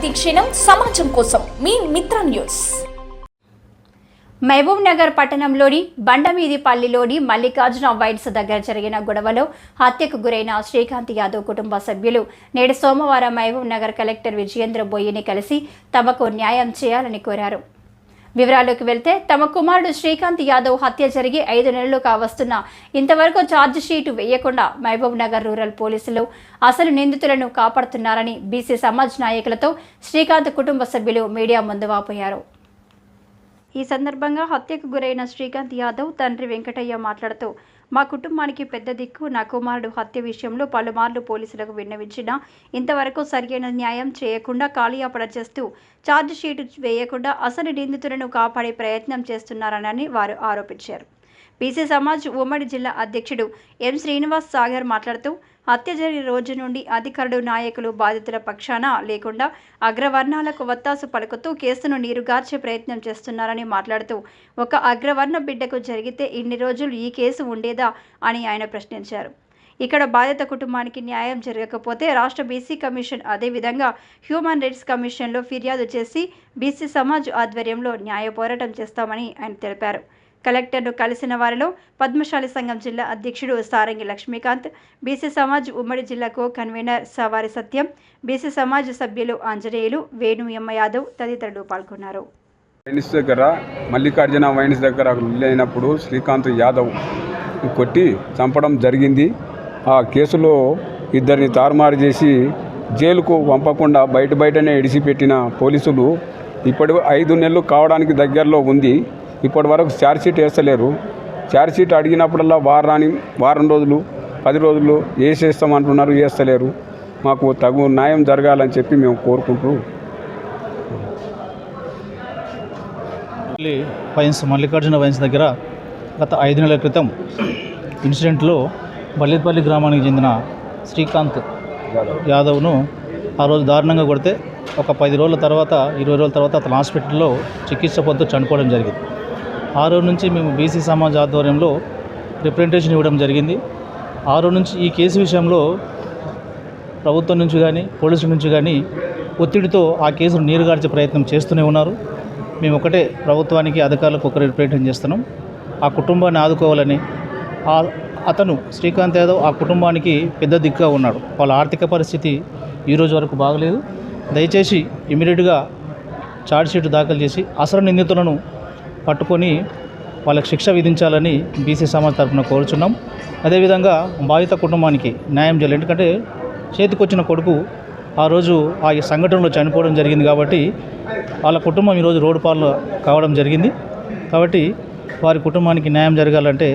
ప్రతిక్షణం సమాజం కోసం మీ మిత్ర న్యూస్. మహబూబ్ నగర్ పట్టణంలోని బండమీదిపల్లిలోని మల్లికార్జున వైన్స్ దగ్గర జరిగిన గొడవలో హత్యకు గురైన శ్రీకాంత్ యాదవ్ కుటుంబ సభ్యులు నేడు సోమవారం మహబూబ్ నగర్ కలెక్టర్ విజయేంద్ర బోయిని కలిసి తమకు న్యాయం చేయాలని కోరారు. వివరాల్లోకి వెళ్తే తమ కుమారుడు శ్రీకాంత్ యాదవ్ హత్య జరిగి ఐదు నెలలు కావస్తున్న ఇంతవరకు ఛార్జ్ షీటు వేయకుండా మహబూబ్ నగర్ రూరల్ పోలీసులు అసలు నిందితులను కాపాడుతున్నారని బీసీ సమాజ్ నాయకులతో శ్రీకాంత్ కుటుంబ సభ్యులు మీడియా ముందు వాపోయారు. ఈ సందర్భంగా హత్యకు గురైన శ్రీకాంత్ యాదవ్ తండ్రి వెంకటయ్య మాట్లాడుతూ మా కుటుంబానికి పెద్ద దిక్కు. నా కుమారుడు హత్య విషయంలో పలుమార్లు పోలీసులకు విన్నవించినా ఇంతవరకు సరియైన న్యాయం చేయకుండా కాళీయాపడ చేస్తూ ఛార్జ్షీటు వేయకుండా అసలు నిందితులను కాపాడే ప్రయత్నం చేస్తున్నారని వారు ఆరోపించారు. బీసీ సమాజ్ ఉమ్మడి జిల్లా అధ్యక్షుడు ఎం శ్రీనివాస్ సాగర్ మాట్లాడుతూ హత్య జరిగిన రోజు నుండి అధికారులు నాయకులు బాధితుల పక్షాన లేకుండా అగ్రవర్ణాలకు వత్తాసు పలుకుతూ కేసును నీరుగార్చే ప్రయత్నం చేస్తున్నారని మాట్లాడుతూ ఒక అగ్రవర్ణ బిడ్డకు జరిగితే ఇన్ని రోజులు ఈ కేసు ఉండేదా అని ఆయన ప్రశ్నించారు. ఇక్కడ బాధిత కుటుంబానికి న్యాయం జరగకపోతే రాష్ట్ర బీసీ కమిషన్ అదేవిధంగా హ్యూమన్ రైట్స్ కమిషన్లో ఫిర్యాదు చేసి బీసీ సమాజ్ ఆధ్వర్యంలో న్యాయ పోరాటం చేస్తామని ఆయన తెలిపారు. కలెక్టర్ను కలిసిన వారిలో పద్మశాలి సంఘం జిల్లా అధ్యక్షుడు సారంగి లక్ష్మీకాంత్ బీసీ సమాజ్ ఉమ్మడి జిల్లా co convener Savari Satyam BC Samaj సభ్యులు ఆంజనేయులు వేణు ఎమ్మ యాదవ్ తదితరులు పాల్గొన్నారు. వైన్స్ దగ్గర మల్లికార్జున వైన్స్ దగ్గర లేనప్పుడు శ్రీకాంత్ యాదవ్ కొట్టి చంపడం జరిగింది. ఆ కేసులో ఇద్దరిని తారుమారు చేసి జైలుకు పంపకుండా బయట బయటనే ఇడిచిపెట్టిన పోలీసులు ఇప్పటి ఐదు నెలలు కావడానికి దగ్గరలో ఉంది. ఇప్పటి వరకు ఛార్జ్షీట్ వేస్తలేరు. ఛార్జ్షీట్ అడిగినప్పుడల్లా వారాని వారం రోజులు పది రోజులు వేసేస్తామంటున్నారు వేస్తలేరు. మాకు తగు న్యాయం జరగాలని చెప్పి మేము కోరుకుంటూ మళ్ళీ వైన్స్ మల్లికార్జున వైన్స్ దగ్గర గత ఐదు నెలల క్రితం ఇన్సిడెంట్లో బల్లిపల్లి గ్రామానికి చెందిన శ్రీకాంత్ యాదవ్ను ఆ రోజు దారుణంగా కొడితే ఒక పది రోజుల తర్వాత ఇరవై రోజుల తర్వాత అతను హాస్పిటల్లో చికిత్స పొందుతూ చనిపోవడం జరిగింది. ఆ రోజు నుంచి మేము బీసీ సమాజ్ ఆధ్వర్యంలో రిప్రజెంటేషన్ ఇవ్వడం జరిగింది. ఆ రోజు నుంచి ఈ కేసు విషయంలో ప్రభుత్వం నుంచి కానీ పోలీసుల నుంచి కానీ ఒత్తిడితో ఆ కేసును నీరుగార్చే ప్రయత్నం చేస్తూనే ఉన్నారు. మేము ఒకటే ప్రభుత్వానికి అధికారులకు ఒకరి రిప్రజెంటేషన్ చేస్తున్నాం. ఆ కుటుంబాన్ని ఆదుకోవాలని ఆ అతను శ్రీకాంత్ యాదవ్ ఆ కుటుంబానికి పెద్ద దిక్కుగా ఉన్నాడు. వాళ్ళ ఆర్థిక పరిస్థితి ఈ రోజు వరకు బాగలేదు. దయచేసి ఇమీడియట్గా ఛార్జ్షీట్ దాఖలు చేసి అసలు నిందితులను పట్టుకొని వాళ్ళకి శిక్ష విధించాలని బీసీ సమాజ్ తరఫున కోరుచున్నాం. అదేవిధంగా బాధిత కుటుంబానికి న్యాయం చేయాలి. ఎందుకంటే చేతికొచ్చిన కొడుకు ఆ రోజు ఆ సంఘటనలో చనిపోవడం జరిగింది కాబట్టి వాళ్ళ కుటుంబం ఈరోజు రోడ్డు పాలు కావడం జరిగింది. కాబట్టి వారి కుటుంబానికి న్యాయం జరగాలంటే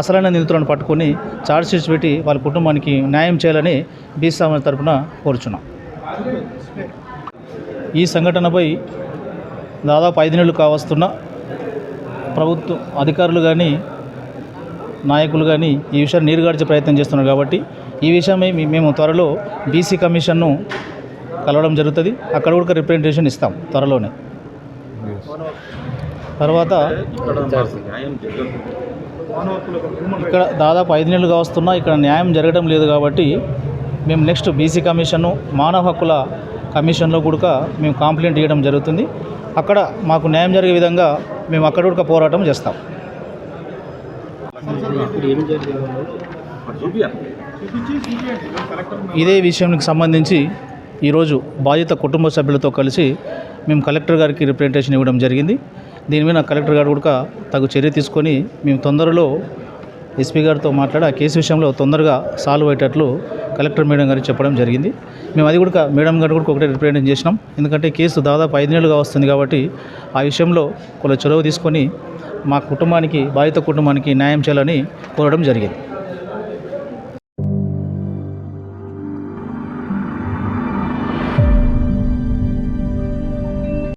అసలైన నిందితులను పట్టుకొని ఛార్జ్షీట్స్ పెట్టి వాళ్ళ కుటుంబానికి న్యాయం చేయాలని బీసీ సమాజ్ తరఫున కోరుచున్నాం. ఈ సంఘటనపై దాదాపు ఐదు నెలలు కావస్తున్న ప్రభుత్వ అధికారులు కానీ నాయకులు కానీ ఈ విషయాన్ని నీరుగార్చే ప్రయత్నం చేస్తున్నారు కాబట్టి ఈ విషయమై మేము త్వరలో బీసీ కమిషన్ను కలవడం జరుగుతుంది. అక్కడ కూడా రిప్రజెంటేషన్ ఇస్తాం త్వరలోనే. తర్వాత ఇక్కడ దాదాపు ఐదు నెలలుగా వస్తున్నా ఇక్కడ న్యాయం జరగడం లేదు కాబట్టి మేము నెక్స్ట్ బీసీ కమిషన్ను మానవ హక్కుల కమిషన్లో కూడా మేము కంప్లైంట్ ఇవ్వడం జరుగుతుంది. అక్కడ మాకు న్యాయం జరిగే విధంగా మేము అక్కడ కూడా పోరాటం చేస్తాం. ఇదే విషయానికి సంబంధించి ఈరోజు బాధిత కుటుంబ సభ్యులతో కలిసి మేము కలెక్టర్ గారికి రిప్రజెంటేషన్ ఇవ్వడం జరిగింది. దీని మీద కలెక్టర్ గారు కూడా తగు చర్య తీసుకొని మేము తొందరలో ఎస్పీ గారితో మాట్లాడి ఆ కేసు విషయంలో తొందరగా సాల్వ్ అయ్యేటట్లు కలెక్టర్ మేడం గారికి చెప్పడం జరిగింది. మేము అది కూడా మేడం గారు కూడా ఒకటే రిప్రజెంట్ చేసినాం. ఎందుకంటే కేసు దాదాపు ఐదు నెలలుగా వస్తుంది కాబట్టి ఆ విషయంలో కొంత చొరవ తీసుకొని మా కుటుంబానికి బాధిత కుటుంబానికి న్యాయం చేయాలని కోరడం జరిగింది.